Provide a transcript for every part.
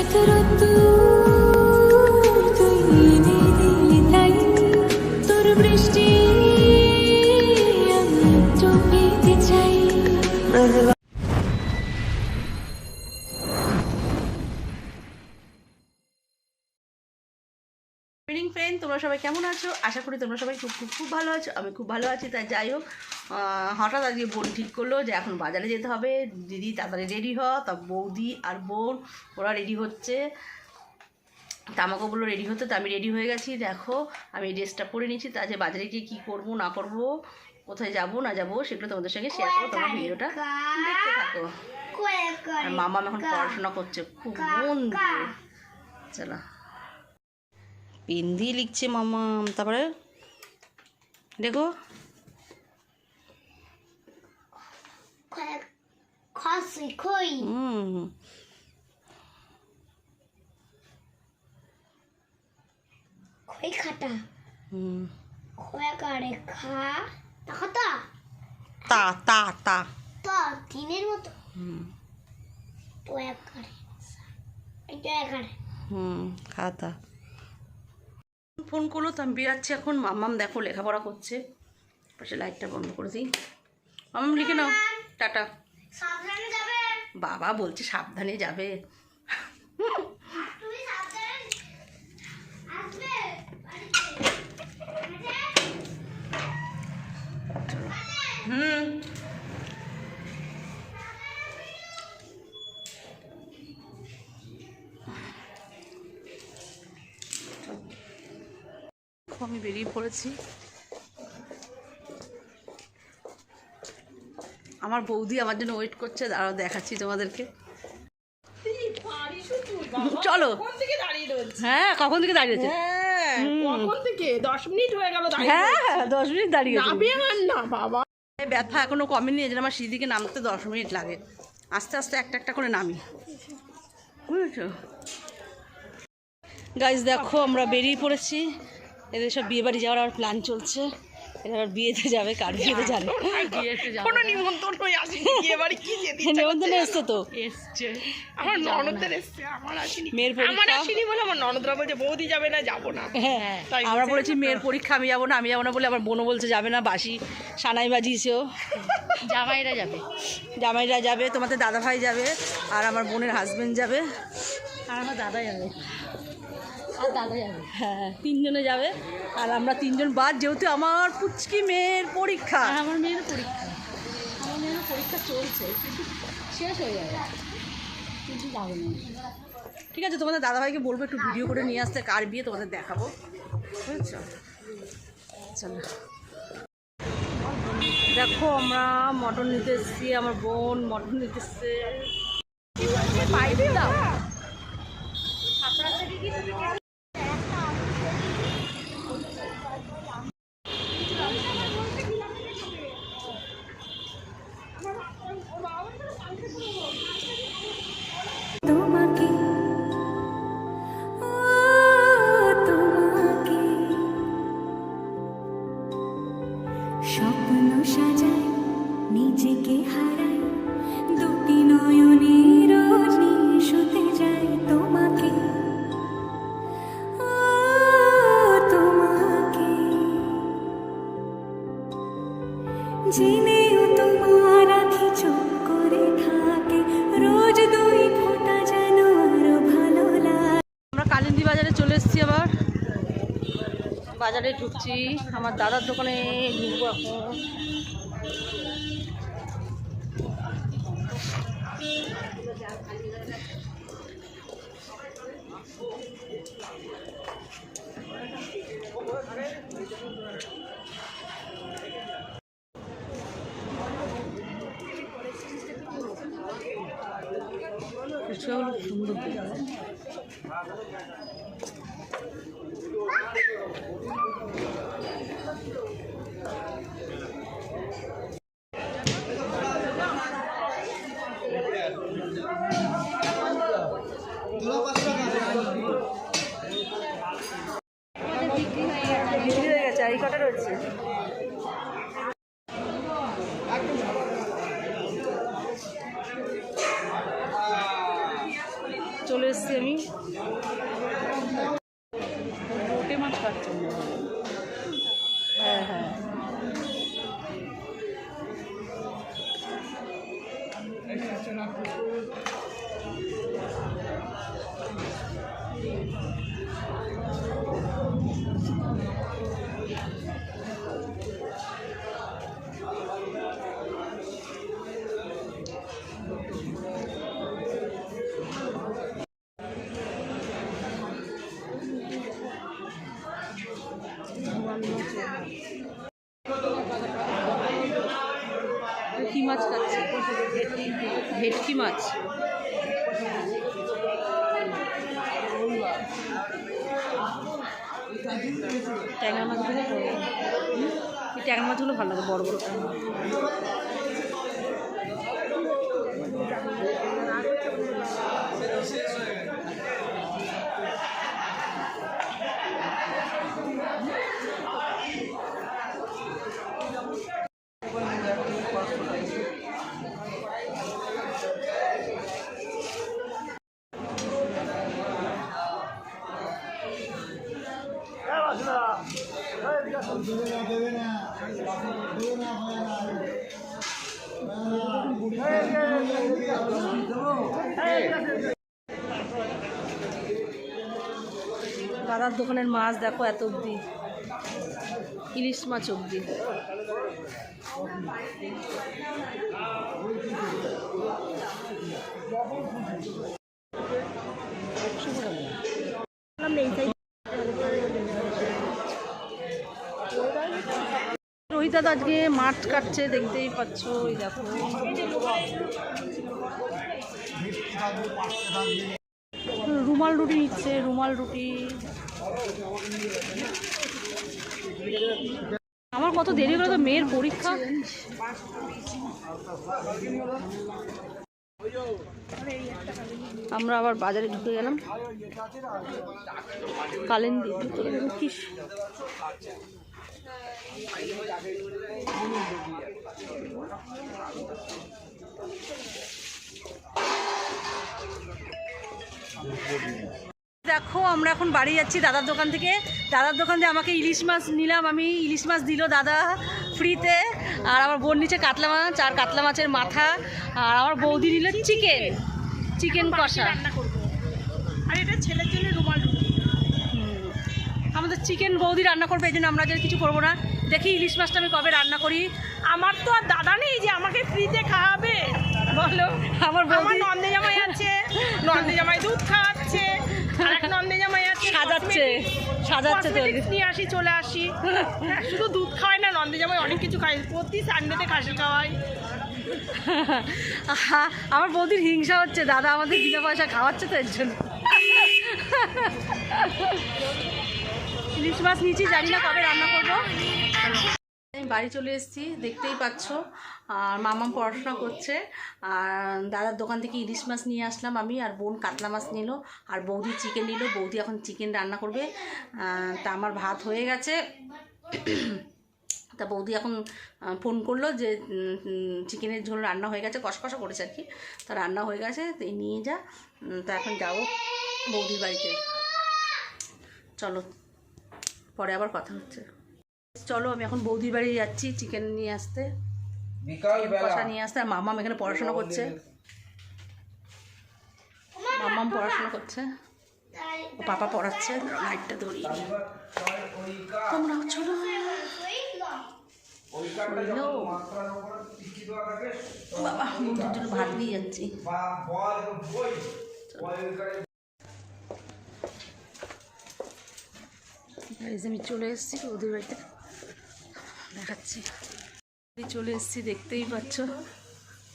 এত রোদ্দুর evening friend তোমরা সবাই কেমন আছো? আশা করি তোমরা সবাই খুব খুব খুব ভালো আছো। আমি খুব ভালো আছি তাই যাই হোক হঠাৎ আজকে বোন ঠিক করল যে এখন বাজারে যেতে হবে। দিদি তাড়াতাড়ি রেডি হ তা বৌদি আর বোন ওরা রেডি হচ্ছে। তা আমাকে বলল রেডি হতে তো আমি রেডি হয়ে গেছি। দেখো আমি ড্রেসটা পরে নিয়েছি। তা যে বাজারে গিয়ে কী করব না করব কোথায় যাব না যাব সেগুলো তোমাদের সঙ্গে শেয়ার করব। তোমরা ভিডিওটা দেখতে থাকো। আর মামা এখন পড়াশোনা করছে খুব মন দিয়ে। চলো। পেন দিয়ে লিখছে মামা তারপরে দেখো। হুম। খই খাটা হুম। খয়া কারে খা। দেখো তো। তা তা তা। তিনের মতো। হুম। তো এক করে এটা এক করে হুম খাতা ফোন করল তো আমি বেরাচ্ছি এখন। মাম্মাম দেখো লেখাপড়া করছে। পাশে লাইটটা বন্ধ করে দিই। মাম্মাম লিখে নাও। টাটা। বাবা বলছে সাবধানে যাবে। হুম আমি বেরিয়ে পড়েছি। আমার বৌদি আমার জন্য ওয়েট করছে দাঁড়াও দেখাচ্ছি তোমাদেরকে। চলো। হ্যাঁ কখন থেকে দাঁড়িয়ে বাবা। ব্যথা এখনও কমেনি এই আমার সিঁড়ি নামতে দশ মিনিট লাগে। আস্তে আস্তে একটা একটা করে নামি। বুঝেছ? গাইজ দেখো আমরা বেরিয়ে পড়েছি। এদের সব বিয়ে বাড়ি যাওয়ার আর প্ল্যান চলছে। এরা আবার বিয়েতে যাবে কার বিয়েতে যাবে? বিয়েতে যাবে কোনো নিমন্ত্রণ হয়ে আসেনি বিয়ে বাড়ি কি যেতে করছে? এসছে তো। আমার ননদদের এসছে আমার আসেনি। মেয়ের আমার আসেনি বলে আমার ননদরা বলছে বৌদি যাবে না যাব না। হ্যাঁ। আমরা বলেছি মেয়ের পরীক্ষা আমি যাব না আমি যাব না বলে আমার বোনও বলছে যাবে না বাসি সানাই বাজিয়েছেও জামাইরা যাবে। জামাইরা যাবে তোমাদের দাদা ভাই যাবে আর আমার বোনের হাজবেন্ড যাবে। আর আমার দাদা যাবে। হ্যাঁ তিনজনে যাবে। আর আমরা তিনজন বাদ যেহেতু আমার পুচকি মেয়ের পরীক্ষা। আর আমার মেয়ের পরীক্ষা। আমার মেয়ের পরীক্ষা চলছে কিন্তু শেষ হয়ে যাবে। কিন্তু যাবে না। ঠিক আছে তোমাদের দাদাভাইকে বলব একটু ভিডিও করে নিয়ে আসতে কার বিয়ে তোমাদের দেখাবো। বুঝেছ? চলো। দেখো আমরা মটন নিতে এসেছি আমার বোন মটন নিতে এসছে। দাও নিজেকে হারাই দুটি নয়নে রোজ নিয়ে শুতে যাই তোমাকে। তোমাকে। জেনেও তোমার আখি চোখ করে থাকে, রোজ দুই ফোঁটা যেন ভালো লাগে। আমরা কালিন্দি বাজারে চলে এসেছি আবার। বাজারে ঢুকছি, আমার দাদার দোকানে ঢুকবো এখন। সুন্দর বিক্রি হয়ে গেছে আর এই কটা রয়েছে চলে এসেছি আমি কি মাছ খাচ্ছে। ভেটকি মাছ। ট্যাংরা মাছগুলো। এই ট্যাংরা মাছগুলো ভালো লাগে, বড় বড় ট্যাংরা দোকানের মাছ দেখো এত অবধি ইলিশ মাছ অবধি রোহিত আজকে মাছ কাটছে, দেখতেই পাচ্ছ ওই দেখো। রুমাল রুটি নিচ্ছে, রুমাল রুটি। আমার কত দেরি হলো মেয়ের পরীক্ষা? আমরা আবার বাজারে ঢুকে গেলাম। ঢুকিস দেখো আমরা এখন বাড়ি যাচ্ছি দাদার দোকান থেকে। দাদার দোকান থেকে আমাকে ইলিশ মাছ নিলাম আমি ইলিশ মাছ দিল দাদা ফ্রিতে। আর আমার বোন নিচে কাতলা মাছ আর কাতলা মাছের মাথা। আর আমার বৌদি নিল চিকেন। চিকেন কষা। রান্না করব। আর এটা ছেলের জন্য রুমাল আমাদের চিকেন বৌদি রান্না করবে এই জন্য আমরা কিছু করব না। দেখি ইলিশ মাছটা আমি কবে রান্না করি। আমার তো আর দাদা নেই যে আমাকে ফ্রিতে খাওয়াবে। বলো। আমার বৌদি নন্দে জামাই আছে। নন্দে জামাই দুধ খাওয়াচ্ছে সাজাচ্ছে সাজাচ্ছে নিয়ে আসি চলে আসি। হ্যাঁ, শুধু দুধ খাওয়াই না নন্দে জামাই অনেক কিছু খাই। প্রতি সানডেতে খাসি খাওয়াই। আমার বৌদির হিংসা হচ্ছে দাদা আমাদের বিনা পয়সা খাওয়াচ্ছে তো এর জন্য। ইলিশ মাছ নিয়েছি জানি না কবে রান্না করব। বাড়ি চলে এসেছি, দেখতেই পাচ্ছ। আর মামাম পড়াশোনা করছে। আর দাদার দোকান থেকে ইলিশ মাছ নিয়ে আসলাম আমি, আর বোন কাতলা মাছ নিল। আর বৌদি চিকেন নিল। বৌদি এখন চিকেন রান্না করবে। তা আমার ভাত হয়ে গেছে। তা বৌদি এখন ফোন করল যে চিকেনের ঝোল রান্না হয়ে গেছে, কষকষা করেছে আর কি। তা রান্না হয়ে গেছে, তো এই নিয়ে যা। তা এখন যাব বৌদির বাড়িতে। চলো, পরে আবার কথা হচ্ছে। চলো আমি এখন বৌদির বাড়ি যাচ্ছি চিকেন নিয়ে আসতে। কষা নিয়ে আসতে আর মামাম এখানে পড়াশোনা করছে। মামাম পড়াশোনা করছে। ও পাপা পড়াচ্ছে লাইটটা ধরিয়ে। তোমরাও চলো। বাবা জন্য ভাত নিয়ে যাচ্ছি। আমি চলে এসেছি ওদের বাড়িতে। দেখাচ্ছি। চলে এসেছি দেখতেই পাচ্ছ।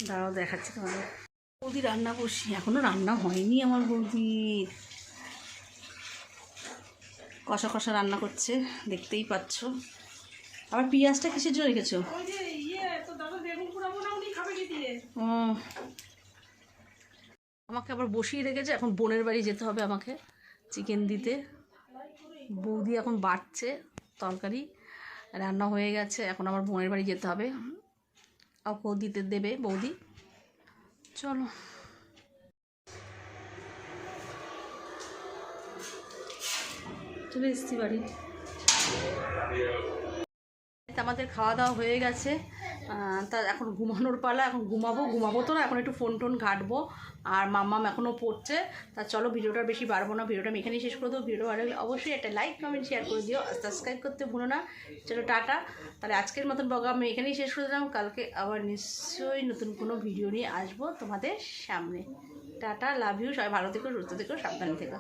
দাঁড়াও দেখাচ্ছি তোমাদের। বৌদি রান্না বসি এখনও রান্না হয়নি আমার বৌদির কষা কষা রান্না করছে দেখতেই পাচ্ছ। আবার পেঁয়াজটা কিসের জন্য রেখেছো? ইয়ে ও। আমাকে আবার বসিয়ে রেখেছে এখন বোনের বাড়ি যেতে হবে আমাকে চিকেন দিতে। বৌদি এখন বাড়ছে তরকারি। রান্না হয়ে গেছে, এখন আমার বোনের বাড়ি যেতে হবে। ওকেও দিতে দেবে বৌদি। চলো। চলে এসছি বাড়ি। আমাদের খাওয়া দাওয়া হয়ে গেছে। তা এখন ঘুমানোর পালা, এখন ঘুমাবো ঘুমাবো তো না, এখন একটু ফোন টোন ঘাটবো। আর মাম্মাম এখনও পড়ছে, তা চলো ভিডিওটা বেশি বাড়বো না, ভিডিওটা আমি এখানেই শেষ করে দেবো। ভিডিও ভালো লাগলে অবশ্যই একটা লাইক কমেন্ট শেয়ার করে দিও, আর সাবস্ক্রাইব করতে ভুলো না। চলো টাটা। তাহলে আজকের মতন ব্লগ আমি এখানেই শেষ করে দিলাম। কালকে আবার নিশ্চয়ই নতুন কোনো ভিডিও নিয়ে আসব তোমাদের সামনে। টাটা লাভ ইউ সবাই ভালো থেকো, সুস্থ থেকো, সাবধানে থেকো।